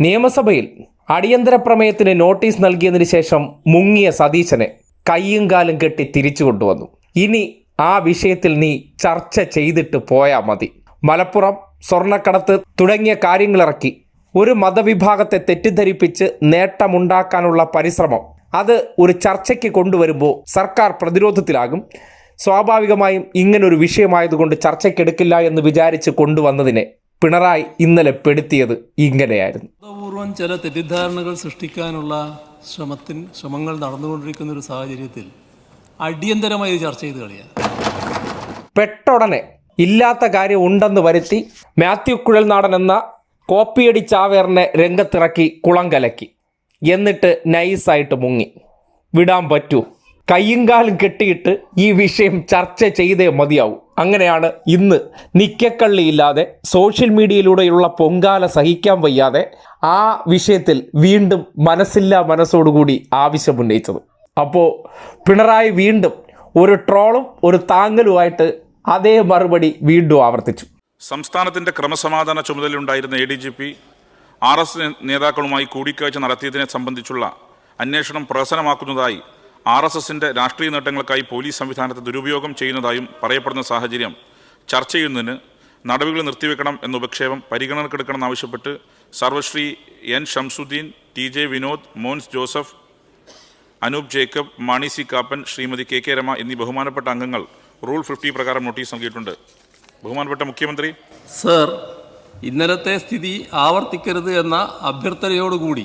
നിയമസഭയിൽ അടിയന്തര പ്രമേയത്തിന് നോട്ടീസ് നൽകിയതിനു ശേഷം മുങ്ങിയ സതീശനെ കയ്യും കാലും കെട്ടി തിരിച്ചു കൊണ്ടുവന്നു. ഇനി ആ വിഷയത്തിൽ നീ ചർച്ച ചെയ്തിട്ട് പോയാൽ മതി. മലപ്പുറം സ്വർണക്കടത്ത് തുടങ്ങിയ കാര്യങ്ങളിറക്കി ഒരു മതവിഭാഗത്തെ തെറ്റിദ്ധരിപ്പിച്ച് നേട്ടമുണ്ടാക്കാനുള്ള പരിശ്രമം അത് ഒരു ചർച്ചയ്ക്ക് കൊണ്ടുവരുമ്പോൾ സർക്കാർ പ്രതിരോധത്തിലാകും. സ്വാഭാവികമായും ഇങ്ങനൊരു വിഷയമായതുകൊണ്ട് ചർച്ചയ്ക്കെടുക്കില്ല എന്ന് വിചാരിച്ച് കൊണ്ടുവന്നതിനെ പിണറായി ഇന്നലെ പെടുത്തിയത് ഇങ്ങനെയായിരുന്നു. ബോധപൂർവം ചില തെറ്റിദ്ധാരണകൾ സൃഷ്ടിക്കാനുള്ള ശ്രമത്തിന് ശ്രമങ്ങൾ നടന്നുകൊണ്ടിരിക്കുന്ന ഒരു സാഹചര്യത്തിൽ അടിയന്തരമായി ചർച്ച ചെയ്ത് കളിയാണ് പെട്ടൊടനെ ഇല്ലാത്ത കാര്യം ഉണ്ടെന്ന് വരുത്തി മാത്യു കുഴൽനാടൻ എന്ന കോപ്പിയടി ചാവേറിനെ രംഗത്തിറക്കി കുളം കലക്കി. എന്നിട്ട് നൈസായിട്ട് മുങ്ങി. വിടാൻ പറ്റൂ. കയ്യും കാലും കെട്ടിയിട്ട് ഈ വിഷയം ചർച്ച ചെയ്തേ മതിയാവും. അങ്ങനെയാണ് ഇന്ന് നിക്കക്കള്ളിയില്ലാതെ സോഷ്യൽ മീഡിയയിലൂടെയുള്ള പൊങ്കാല സഹിക്കാൻ വയ്യാതെ ആ വിഷയത്തിൽ വീണ്ടും മനസ്സില്ലാ മനസ്സോടുകൂടി ആവശ്യമുന്നയിച്ചത് അപ്പോൾ പിണറായി വീണ്ടും ഒരു ട്രോളും ഒരു താങ്ങലുമായിട്ട് അതേ മറുപടി വീണ്ടും ആവർത്തിച്ചു. സംസ്ഥാനത്തിന്റെ ക്രമസമാധാന ചുമതലയുണ്ടായിരുന്ന A D G P R S നേതാക്കളുമായി കൂടിക്കാഴ്ച നടത്തിയതിനെ സംബന്ധിച്ചുള്ള അന്വേഷണം പ്രഹസനമാക്കുന്നതായി ആർ എസ് എസിന്റെ രാഷ്ട്രീയ നേട്ടങ്ങൾക്കായി പോലീസ് സംവിധാനത്തെ ദുരുപയോഗം ചെയ്യുന്നതായും പറയപ്പെടുന്ന സാഹചര്യം ചർച്ച ചെയ്യുന്നതിന് നടപടികൾ നിർത്തിവെക്കണം എന്ന ഉപക്ഷേപം പരിഗണനക്കെടുക്കണമെന്നാവശ്യപ്പെട്ട് സർവശ്രീ N Shamsuddin T J Vinod Mons Joseph Anoop Jacob Mani C Kappan Shrimati K K Rama എന്നീ ബഹുമാനപ്പെട്ട അംഗങ്ങൾ റൂൾ ഫിഫ്റ്റി പ്രകാരം നോട്ടീസ് നൽകിയിട്ടുണ്ട്. ബഹുമാനപ്പെട്ട മുഖ്യമന്ത്രി. സർ ഇന്നലത്തെ സ്ഥിതി ആവർത്തിക്കരുത് എന്ന അഭ്യർത്ഥനയോടുകൂടി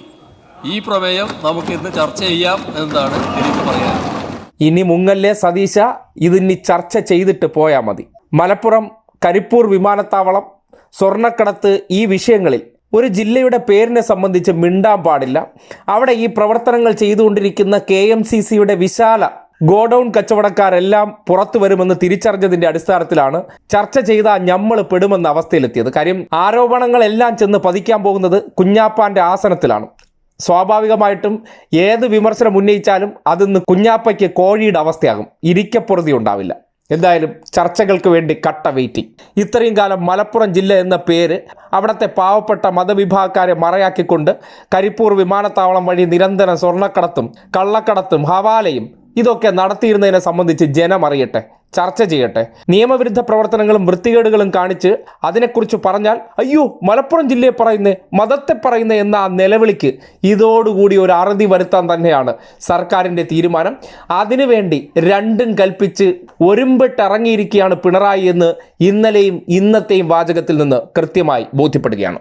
ഈ പ്രമേയം നമുക്ക് ഇന്ന് ചർച്ച ചെയ്യാം എന്നാണ് എനിക്ക് പറയാൻ. ഇനി മുങ്ങല്ലേ സതീശ? ഇതിനി ചർച്ച ചെയ്തിട്ട് പോയാൽ മതി. മലപ്പുറം കരിപ്പൂർ വിമാനത്താവളം സ്വർണക്കടത്ത് ഈ വിഷയങ്ങളിൽ ഒരു ജില്ലയുടെ പേരിനെ സംബന്ധിച്ച് മിണ്ടാൻ പാടില്ല. അവിടെ ഈ പ്രവർത്തനങ്ങൾ ചെയ്തുകൊണ്ടിരിക്കുന്ന കെ എം സി സിയുടെ വിശാല ഗോഡൌൺ കച്ചവടക്കാരെല്ലാം പുറത്തു വരുമെന്ന് തിരിച്ചറിഞ്ഞതിന്റെ അടിസ്ഥാനത്തിലാണ് ചർച്ച ചെയ്ത ഞമ്മൾ പെടുമെന്ന അവസ്ഥയിലെത്തിയത്. കാര്യം ആരോപണങ്ങളെല്ലാം ചെന്ന് പതിക്കാൻ പോകുന്നത് കുഞ്ഞാപ്പാന്റെ ആസനത്തിലാണ്. സ്വാഭാവികമായിട്ടും ഏത് വിമർശനം ഉന്നയിച്ചാലും അതിന്ന് കുഞ്ഞാപ്പയ്ക്ക് കോഴിയുടെ അവസ്ഥയാകും. ഇരിക്കപ്പുറതി ഉണ്ടാവില്ല. എന്തായാലും ചർച്ചകൾക്ക് വേണ്ടി കട്ട വെയിറ്റിംഗ്. ഇത്രയും കാലം മലപ്പുറം ജില്ല എന്ന പേര് അവിടുത്തെ പാവപ്പെട്ട മതവിഭാഗക്കാരെ മറയാക്കിക്കൊണ്ട് കരിപ്പൂർ വിമാനത്താവളം വഴി നിരന്തരം സ്വർണക്കടത്തും കള്ളക്കടത്തും ഹവാലയും ഇതൊക്കെ നടത്തിയിരുന്നതിനെ സംബന്ധിച്ച് ജനം അറിയട്ടെ. ചർച്ച ചെയ്യട്ടെ. നിയമവിരുദ്ധ പ്രവർത്തനങ്ങളും വൃത്തികേടുകളും കാണിച്ച് അതിനെക്കുറിച്ച് പറഞ്ഞാൽ അയ്യോ മലപ്പുറം ജില്ലയെ പറയുന്നേ മതത്തെ പറയുന്നേ എന്ന ആ നിലവിളിക്ക് ഇതോടുകൂടി ഒരു അറുതി വരുത്താൻ തന്നെയാണ് സർക്കാരിന്റെ തീരുമാനം. അതിനുവേണ്ടി രണ്ടും കൽപ്പിച്ച് ഒരുമ്പിട്ടിറങ്ങിയിരിക്കുകയാണ് പിണറായി എന്ന് ഇന്നലെയും ഇന്നത്തെയും വാചകത്തിൽ നിന്ന് കൃത്യമായി ബോധ്യപ്പെടുകയാണ്.